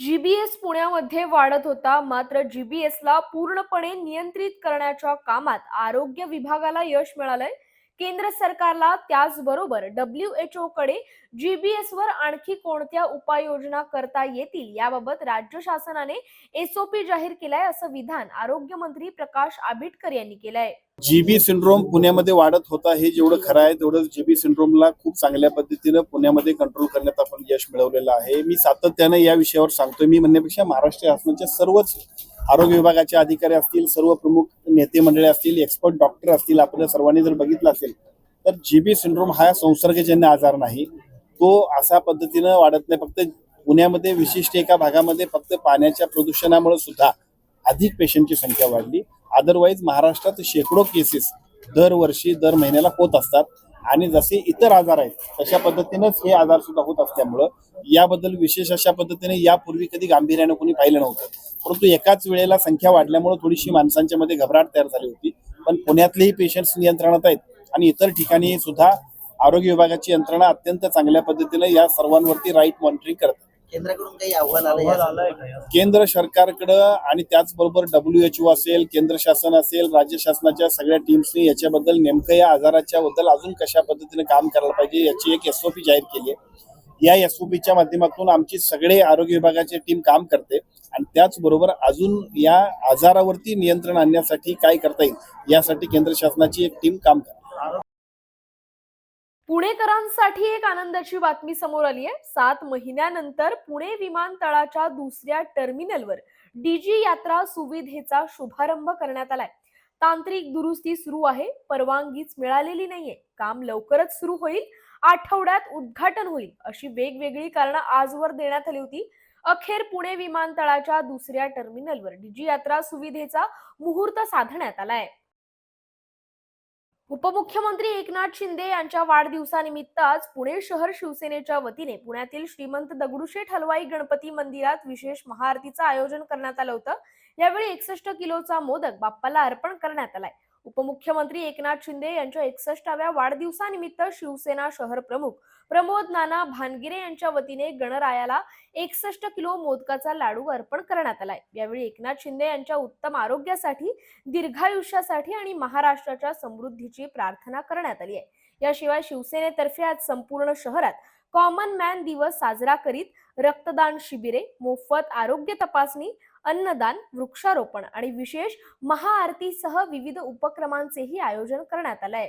GBS पुण्यामध्ये वाढत होता. मात्र जीबीएसला पूर्णपणे नियंत्रित करण्याच्या कामात आरोग्य विभागाला यश मिळालंय. केंद्र सरकारला त्याचबरोबर डब्ल्यू एच ओ कडे जीबीएस वर आणखी कोणत्या उपाययोजना करता येतील याबाबत राज्य शासनाने एसओपी जाहीर केलाय असं विधान आरोग्य मंत्री प्रकाश आंबेडकर यांनी केलंय. जीबी सिंड्रोम पुण्यामध्ये वाढत होता हे जेवढं खरं आहे तेवढं जीबी सिंड्रोमला खूप चांगल्या पद्धतीनं पुण्यामध्ये कंट्रोल करण्यात आपण यश मिळवलेलं आहे. मी सातत्यानं या विषयावर सांगतोय. मी म्हणण्यापेक्षा महाराष्ट्र शासनाच्या सर्वच आरोग्य विभागाचे अधिकारी असतील सर्व प्रमुख नेते मंडळी असतील एक्सपर्ट डॉक्टर असतील आपण सर्वांनी जर बघितलं असेल तर जीबी सिंड्रोम हा संसर्गजन्य आजार नाही. तो अशा पद्धतीनं वाढत नाही. फक्त पुण्यामध्ये विशिष्ट एका भागामध्ये फक्त पाण्याच्या प्रदूषणामुळे सुद्धा अधिक पेशंटची संख्या वाढली. अदरवाईज महाराष्ट्रात शेकडो केसेस दरवर्षी दर महिन्याला होत असतात. आणि जसे इतर आजार आहेत तशा पद्धतीनेच हे आजार सुद्धा होत असल्यामुळं याबद्दल विशेष अशा पद्धतीने यापूर्वी कधी गांभीर्यानं कोणी पाहिलं नव्हतं. परंतु एकाच वेळेला संख्या वाढल्यामुळे थोडीशी माणसांच्या मध्ये घबराट तयार झाली होती. पण पुण्यातलेही पेशंट्स नियंत्रणात आहेत आणि इतर ठिकाणी सुद्धा आरोग्य विभागाची यंत्रणा अत्यंत चांगल्या पद्धतीने या सर्वांवरती राईट मॉनिटरिंग करते केंद्राकडून काही अहवाल आलं या संदर्भात? केंद्र सरकारकडं आणि त्याचबरोबर डब्ल्यू एच ओ असेल केंद्र शासन असेल राज्य शासनाच्या सगळ्या टीम्सनी याच्याबद्दल नेमकं या आजाराच्या बद्दल अजून कशा पद्धतीने काम करायला पाहिजे याची एक एसओपी जाहीर केली आहे. या एसओपीच्या माध्यमातून आमची सगळे आरोग्य विभागाची टीम काम करते आणि त्याचबरोबर अजून या आजारावरती नियंत्रण आणण्यासाठी काय करता येईल यासाठी केंद्र शासनाची एक टीम काम करते. पुणेकरांसाठी एक आनंदाची बातमी समोर आली आहे सात महिन्यानंतर पुणे विमानतळाच्या दुसऱ्या टर्मिनलवर डीजी यात्रा सुविधेचा शुभारंभ करण्यात आलाय. तांत्रिक दुरुस्ती सुरू आहे परवानगीच मिळालेली नाहीये. काम लवकरच सुरू होईल आठवड्यात उद्घाटन होईल अशी वेगवेगळी कारणं आजवर देण्यात आली होती. अखेर पुणे विमानतळाच्या दुसऱ्या टर्मिनलवर डीजी यात्रा सुविधेचा मुहूर्त साधण्यात आलाय. उपमुख्यमंत्री एकनाथ शिंदे यांच्या वाढदिवसानिमित्त आज पुणे शहर शिवसेनेच्या वतीने पुण्यातील श्रीमंत दगडूशेठ हलवाई गणपती मंदिरात विशेष महाआरतीचं आयोजन करण्यात आलं होतं. यावेळी एकसष्ट किलोचा मोदक बाप्पाला अर्पण करण्यात आलाय. उपमुख्यमंत्री एकनाथ शिंदे यांच्या एकसष्टाव्या वाढदिवसानिमित्त शिवसेना शहर प्रमुख प्रमोद नाना भानगिरे यांच्या वतीने गणरायाला एकसष्ट किलो मोदकाचा लाडू अर्पण करण्यात आलाय. यावेळी एकनाथ शिंदे यांच्या उत्तम आरोग्यासाठी दीर्घायुष्यासाठी आणि महाराष्ट्राच्या समृद्धीची प्रार्थना करण्यात आली आहे. याशिवाय शिवसेनेतर्फे आज संपूर्ण शहरात कॉमन मॅन दिवस साजरा करीत रक्तदान शिबिरे मोफत आरोग्य तपासणी अन्नदान वृक्षारोपण आणि विशेष महाआरतीसह विविध उपक्रमांचेही आयोजन करण्यात आलंय.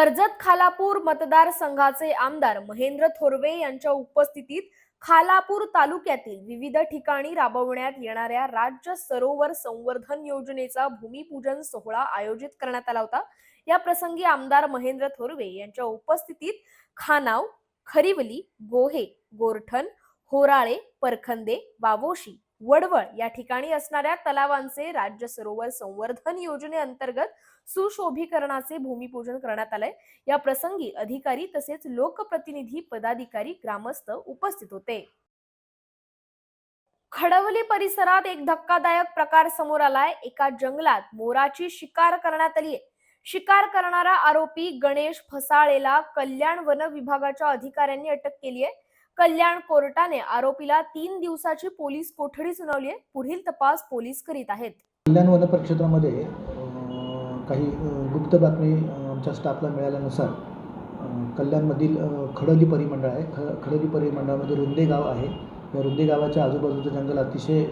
कर्जत खालापूर मतदारसंघाचे आमदार महेंद्र थोरवे यांच्या उपस्थितीत खालापूर तालुक्यातील विविध ठिकाणी राबवण्यात येणाऱ्या राज्य सरोवर संवर्धन योजनेचा भूमिपूजन सोहळा आयोजित करण्यात आला होता. या प्रसंगी आमदार महेंद्र थोरवे यांच्या उपस्थितीत खानाव खरिवली गोहे गोरठण होराळे परखंदे वावोशी वडवळ या ठिकाणी असणाऱ्या तलावांचे राज्य सरोवर संवर्धन योजनेअंतर्गत सुशोभीकरणाचे भूमिपूजन करण्यात आलंय. या प्रसंगी अधिकारी तसेच लोकप्रतिनिधी पदाधिकारी ग्रामस्थ उपस्थित होते. खडवली परिसरात एक धक्कादायक प्रकार समोर आलाय. एका जंगलात मोराची शिकार करण्यात आली आहे शिकार करणारा आरोपी गणेश फसाळेला कल्याण वन विभागाच्या अधिकाऱ्यांनी अटक केली आहे कल्याण कोर्टाने आरोपीला तीन दिवसाची पोलीस कोठडी सुनावली आहे. पुढील तपास पोलीस करीत आहेत. कल्याण वन परिक्षेत्रामध्ये काही गुप्त बातमी आमच्या स्टाफला मिळाल्यानुसार कल्याणमधील खडली खडोली परिमंडळ आहे. ख खडोली परिमंडळामध्ये रुंदे गाव आहे. या रुंदे गावाच्या आजूबाजूचं जंगल अतिशय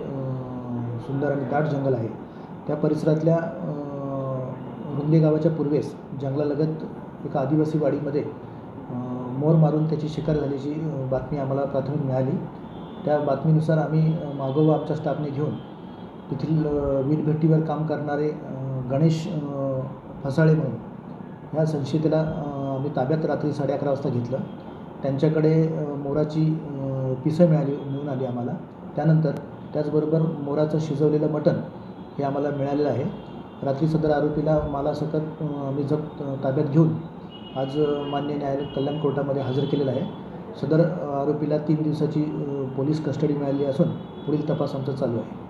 सुंदर आणि दाट जंगल आहे. त्या परिसरातल्या रुंदे गावाच्या पूर्वेस जंगलालगत एका आदिवासी वाडीमध्ये मोर मारून त्याची शिकार झाल्याची बातमी आम्हाला प्राथमिक मिळाली. त्या बातमीनुसार आम्ही मागोवा आमच्या स्टाफने घेऊन तेथील वीट वीटभट्टीवर काम करणारे गणेश फसाळे म्हणून ह्या संशयिताला आम्ही ताब्यात रात्री साडे अकरा वाजता घेतलं. त्यांच्याकडे मोराची पिसं मिळाली मिळून आली आम्हाला. त्यानंतर त्याचबरोबर मोराचं शिजवलेलं मटण हे आम्हाला मिळालेलं आहे. रात्री सदर आरोपीला मालासकट आम्ही जप ताब्यात घेऊन आज मान्य न्यायालय कल्याण कोर्टामध्ये हजर केलेलं आहे. सदर आरोपीला तीन दिवसाची पोलीस कस्टडी मिळाली असून पुढील तपास आमचा चालू आहे.